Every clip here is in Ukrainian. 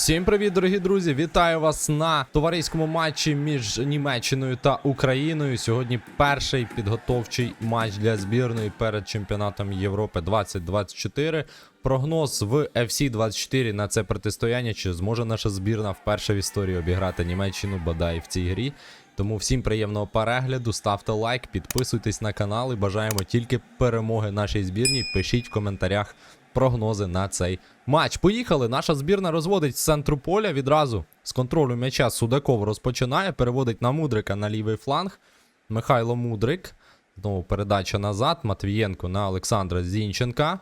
Всім привіт, дорогі друзі! Вітаю вас на товариському матчі між Німеччиною та Україною. Сьогодні перший підготовчий матч для збірної перед чемпіонатом Європи 2024. Прогноз в FC 24 на це протистояння. Чи зможе наша збірна вперше в історії обіграти Німеччину бодай в цій грі? Тому всім приємного перегляду, ставте лайк, підписуйтесь на канал і бажаємо тільки перемоги нашій збірній. Пишіть в коментарях прогнози на цей матч. Поїхали. Наша збірна розводить з центру поля відразу з контролю м'яча Судаков розпочинає, переводить на Мудрика на лівий фланг. Михайло Мудрик. Знову передача назад. Матвієнко на Олександра Зінченка.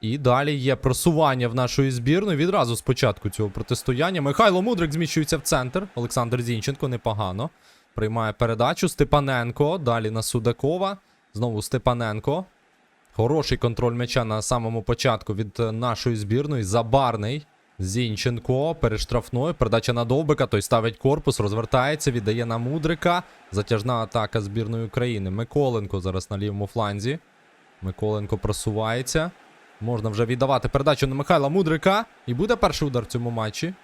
І далі є просування в нашої збірної. Відразу з початку цього протистояння. Михайло Мудрик зміщується в центр. Олександр Зінченко непогано. Приймає передачу. Степаненко. Далі на Судакова. Знову Степаненко. Хороший контроль м'яча на самому початку від е, нашої збірної. Забарний. Зінченко перештрафною. Передача на Довбика. Той ставить корпус, розвертається, віддає на Мудрика. Затяжна атака збірної України. Миколенко зараз на лівому фланзі. Миколенко просувається. Можна вже віддавати передачу на Михайла Мудрика. І буде перший удар в цьому матчі.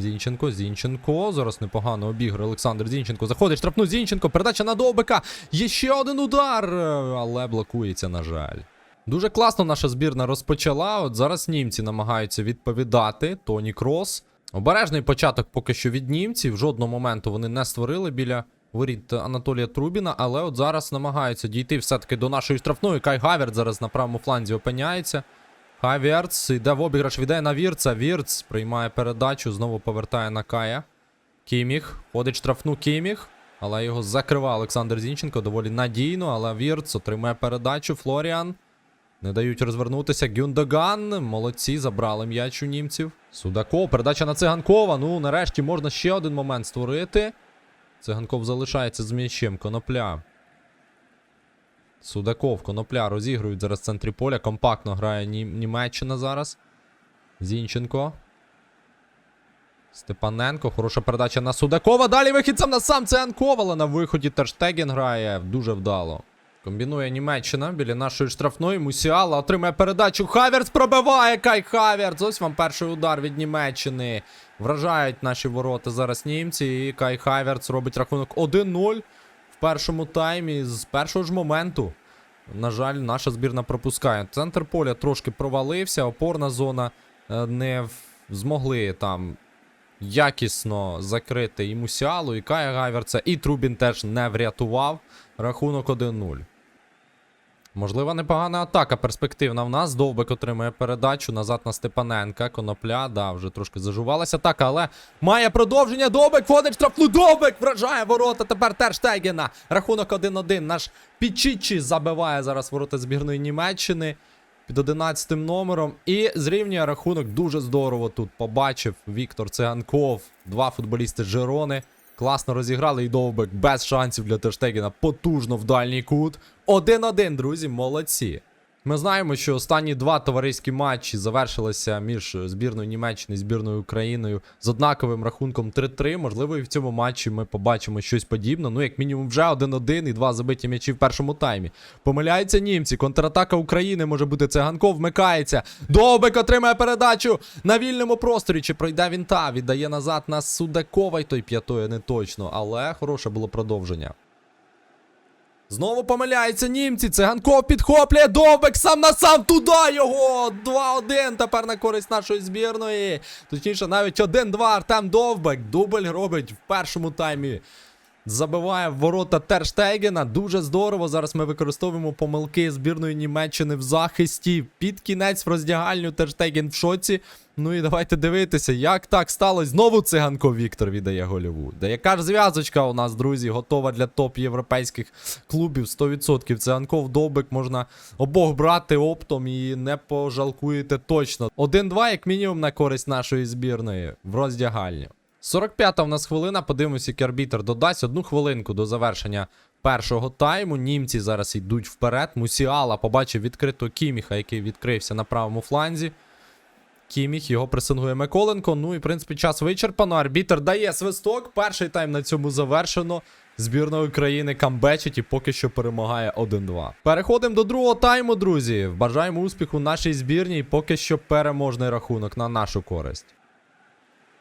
Зінченко, Зінченко. Зараз непогано обігрує Олександр Зінченко. Заходить штрафну Зінченко. Передача на Довбика. Є ще один удар, але блокується, на жаль. Дуже класно наша збірна розпочала. От зараз німці намагаються відповідати. Тоні Крос. Обережний початок поки що від німців. Жодного моменту вони не створили біля воріт Анатолія Трубіна, але от зараз намагаються дійти все-таки до нашої штрафної. Кай Гаверт зараз на правому фланзі опиняється. Хаверц йде в обіграш, віддає на Вірца. Вірц приймає передачу, знову повертає на Кая. Кіміх. Ходить штрафну Кіміх. Але його закриває Олександр Зінченко доволі надійно. Але Вірц отримає передачу. Флоріан. Не дають розвернутися. Гюндаган. Молодці, забрали м'яч у німців. Судаков. Передача на циганкова. Ну, нарешті можна ще один момент створити. Циганков залишається з м'ячем. Конопля. Судаков, Конопля розігрують зараз в центрі поля. Компактно грає Німеччина зараз. Зінченко. Степаненко. Хороша передача на Судакова. Далі вихід сам на сам Циганков, але на виході Терштеген грає дуже вдало. Комбінує Німеччина біля нашої штрафної. Мусіала отримає передачу. Хаверц пробиває Кай Хаверц. Ось вам перший удар від Німеччини. Вражають наші ворота зараз німці. І Кай Хаверц робить рахунок 1-0 першому таймі з першого ж моменту. На жаль, наша збірна пропускає. Центр поля трошки провалився, опорна зона е, не змогли там якісно закрити і Мусіалу, і Кая Гайверца, і Трубін теж не врятував. Рахунок 1-0. Можливо, непогана атака перспективна в нас. Довбик отримує передачу назад на Степаненка. Конопля, да, вже трошки зажувалася атака, але має продовження. Довбик входить в штрафну. Довбик вражає ворота. Тепер Терштегена. Рахунок 1-1. Наш Пічічі забиває зараз ворота збірної Німеччини під 11 номером. І зрівнює рахунок дуже здорово тут. Побачив Віктор Циганков, два футболісти Жирони. Класно розіграли і довбик без шансів для Терштегіна. Потужно в дальній кут. 1-1, друзі, молодці. Ми знаємо, що останні два товариські матчі завершилися між збірною Німеччини і збірною Україною з однаковим рахунком 3-3. Можливо, і в цьому матчі ми побачимо щось подібне. Ну, як мінімум, вже 1-1 і два забиті м'ячі в першому таймі. Помиляються німці. Контратака України може бути циганков, вмикається. Довбик отримає передачу на вільному просторі. Чи пройде він та? Віддає назад на Судакова, й той п'ятої не точно. Але хороше було продовження. Знову помиляються німці. Циганков підхоплює Довбик сам на сам туди його. 2-1 тепер на користь нашої збірної. Точніше, навіть 1-2 Артем Довбик. Дубль робить в першому таймі. Забиває ворота Терштегена. Дуже здорово. Зараз ми використовуємо помилки збірної Німеччини в захисті. Під кінець в роздягальню Терштеген в шоці. Ну і давайте дивитися, як так сталося. Знову циганко Віктор віддає гольову. Да яка ж зв'язочка у нас, друзі, готова для топ європейських клубів 100%. Циганков Довбик можна обох брати оптом і не пожалкуєте точно. 1-2, як мінімум, на користь нашої збірної в роздягальню. 45-та в нас хвилина. Подивимося, який арбітр додасть одну хвилинку до завершення першого тайму. Німці зараз йдуть вперед. Мусіала побачив відкритого Кіміха, який відкрився на правому фланзі. Кіміх, його пресингує Миколенко. Ну і в принципі час вичерпано. Арбітер дає свисток. Перший тайм на цьому завершено. Збірна України камбечить і поки що перемагає 1-2. Переходимо до другого тайму, друзі. Бажаємо успіху нашій збірній. Поки що переможний рахунок на нашу користь.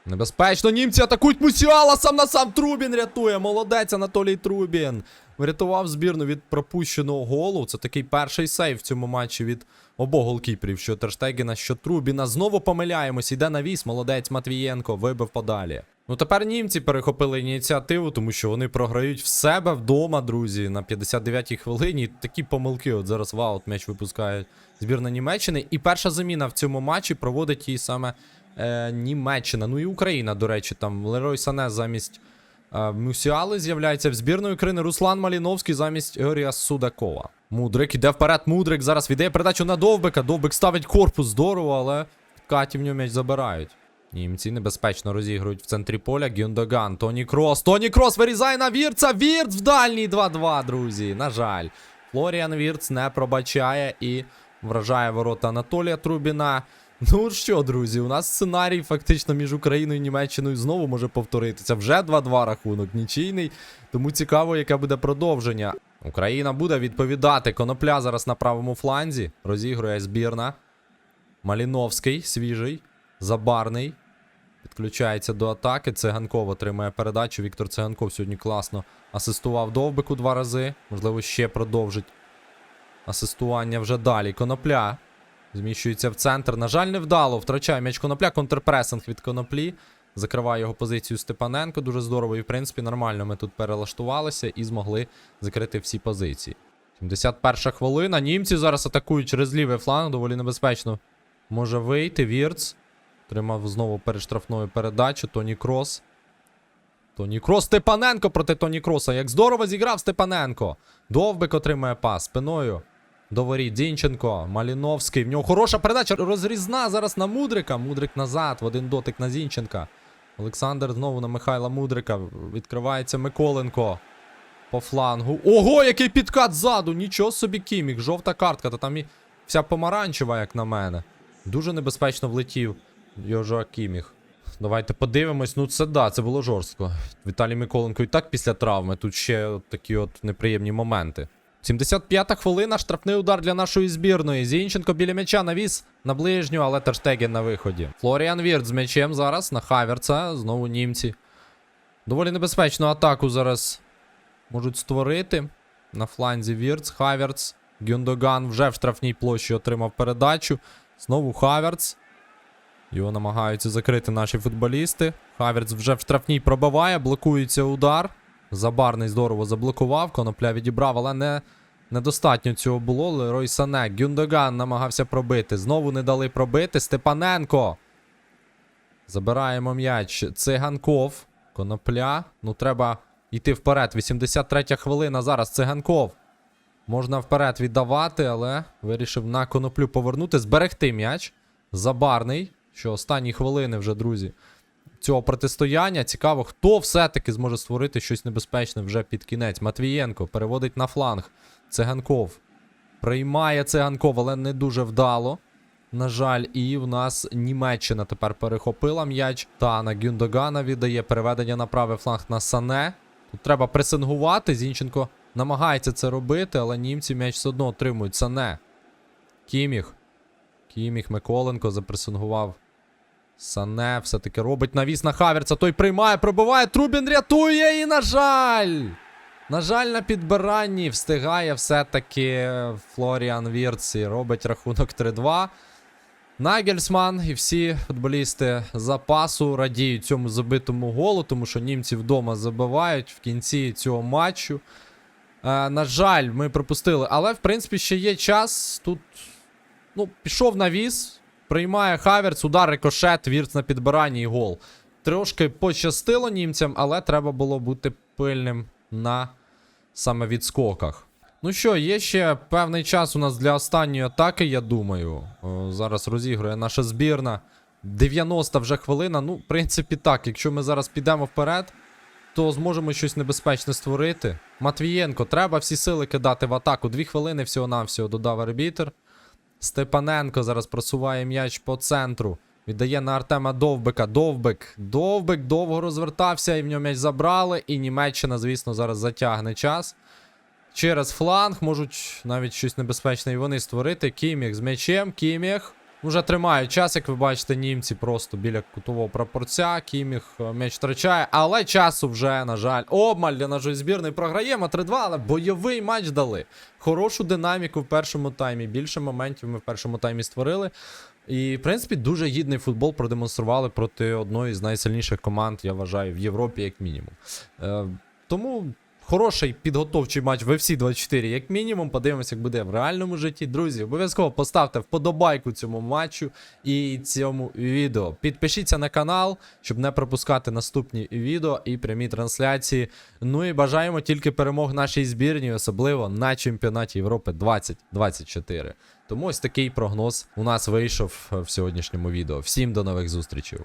Небезпечно, німці атакують Мусіала, сам на сам Трубін рятує. Молодець Анатолій Трубін. Врятував збірну від пропущеного голу. Це такий перший сейв в цьому матчі від обох голкіперів, що Терштегіна, що Трубіна. Знову помиляємось, іде навіс. Молодець Матвієнко, вибив подалі. Ну тепер німці перехопили ініціативу, тому що вони програють в себе вдома, друзі, на 59-й хвилині. Такі помилки. От зараз ваут м'яч випускає збірна Німеччини. І перша заміна в цьому матчі проводить її саме е, Німеччина. Ну і Україна, до речі, там Лерой Сане замість е, Мусіали з'являється в збірної України. Руслан Маліновський замість Георгія Судакова. Мудрик іде вперед. Мудрик зараз віддає передачу на Довбика. Довбик ставить корпус здорово, але в Каті в нього м'яч забирають. Німці небезпечно розігрують в центрі поля. Гюндоган, Тоні Крос. Тоні Крос вирізає на Вірца. Вірц в дальній 2-2, друзі. На жаль. Флоріан Вірц не пробачає і вражає ворота Анатолія Трубіна. Ну що, друзі, у нас сценарій фактично між Україною і Німеччиною знову може повторитися. Вже 2-2 рахунок нічийний. Тому цікаво, яке буде продовження. Україна буде відповідати. Конопля зараз на правому фланзі. Розігрує збірна. Маліновський, свіжий, забарний. Підключається до атаки. Циганков отримає передачу. Віктор Циганков сьогодні класно асистував довбику два рази. Можливо, ще продовжить асистування вже далі. Конопля. Зміщується в центр. На жаль, невдало. Втрачає м'яч конопля. Контрпресинг від коноплі. Закриває його позицію Степаненко. Дуже здорово. І, в принципі, нормально ми тут перелаштувалися і змогли закрити всі позиції. 71 хвилина. Німці зараз атакують через лівий фланг. Доволі небезпечно. Може вийти. Вірц. Тримав знову перештрафною передачу. Тоні Крос. Тоні Крос. Степаненко проти Тоні Кроса. Як здорово зіграв Степаненко. Довбик отримує пас спиною. До воріт Зінченко, Маліновський. В нього хороша передача. Розрізна зараз на Мудрика. Мудрик назад. В один дотик на Зінченка. Олександр знову на Михайла Мудрика. Відкривається Миколенко. По флангу. Ого, який підкат ззаду! Нічого собі кімік. Жовта картка. Та там і вся помаранчева, як на мене. Дуже небезпечно влетів Йожа Кіміх. Давайте подивимось. Ну це да, це було жорстко. Віталій Миколенко і так після травми. Тут ще такі от неприємні моменти. 75-та хвилина, штрафний удар для нашої збірної. Зінченко біля м'яча навіс на ближню, але Терштеген на виході. Флоріан Вірт з м'ячем зараз на Хаверца. Знову німці. Доволі небезпечну атаку зараз можуть створити. На фланзі Вірц, Хаверц. Гюндоган вже в штрафній площі отримав передачу. Знову Хаверц. Його намагаються закрити наші футболісти. Хаверц вже в штрафній пробиває, блокується удар. Забарний здорово заблокував, конопля відібрав, але не, недостатньо цього було. Лерой Сане. Гюндоган намагався пробити. Знову не дали пробити. Степаненко. Забираємо м'яч. Циганков. Конопля. Ну, треба йти вперед. 83 хвилина зараз. Циганков. Можна вперед віддавати, але вирішив на коноплю повернути. Зберегти м'яч. Забарний. Що останні хвилини вже, друзі цього протистояння. Цікаво, хто все-таки зможе створити щось небезпечне вже під кінець. Матвієнко переводить на фланг. Циганков. Приймає циганков, але не дуже вдало. На жаль, і в нас Німеччина тепер перехопила м'яч. Та на Гюндогана віддає переведення на правий фланг на Сане. Тут треба пресингувати. Зінченко намагається це робити, але німці м'яч все одно отримують. Сане. Кіміх. Кіміх Миколенко запресингував Сане все-таки робить навіс на Хаверца. Той приймає, пробиває. Трубін рятує і, на жаль. На жаль, на підбиранні встигає все-таки Флоріан Вірц і робить рахунок 3-2. Нагельсман і всі футболісти запасу радіють цьому забитому голу, тому що німці вдома забивають в кінці цього матчу. Е, на жаль, ми пропустили. Але, в принципі, ще є час. Тут ну, пішов навіс. Приймає Хаверц, удар, рикошет, вірц на підбиранні і гол. Трошки пощастило німцям, але треба було бути пильним на саме відскоках. Ну що, є ще певний час у нас для останньої атаки, я думаю. О, зараз розігрує наша збірна. 90 вже хвилина. Ну, в принципі, так. Якщо ми зараз підемо вперед, то зможемо щось небезпечне створити. Матвієнко, треба всі сили кидати в атаку. Дві хвилини всього-навсього додав арбітер. Степаненко зараз просуває м'яч по центру. Віддає на Артема Довбика. Довбик. Довбик довго розвертався, і в нього м'яч забрали. І Німеччина, звісно, зараз затягне час. Через фланг можуть навіть щось небезпечне і вони створити. Кіміх з м'ячем. Кіміх. Уже тримають час, як ви бачите, німці просто біля кутового прапорця. Кіміх е, м'яч втрачає, але часу вже, на жаль, обмаль для нашої збірної програємо 3-2, але бойовий матч дали. Хорошу динаміку в першому таймі. Більше моментів ми в першому таймі створили. І, в принципі, дуже гідний футбол продемонстрували проти одної з найсильніших команд, я вважаю, в Європі, як мінімум. Е, тому хороший підготовчий матч в FC 24, як мінімум. Подивимося, як буде в реальному житті. Друзі, обов'язково поставте вподобайку цьому матчу і цьому відео. Підпишіться на канал, щоб не пропускати наступні відео і прямі трансляції. Ну і бажаємо тільки перемог нашій збірній, особливо на чемпіонаті Європи 2024. Тому ось такий прогноз у нас вийшов в сьогоднішньому відео. Всім до нових зустрічей.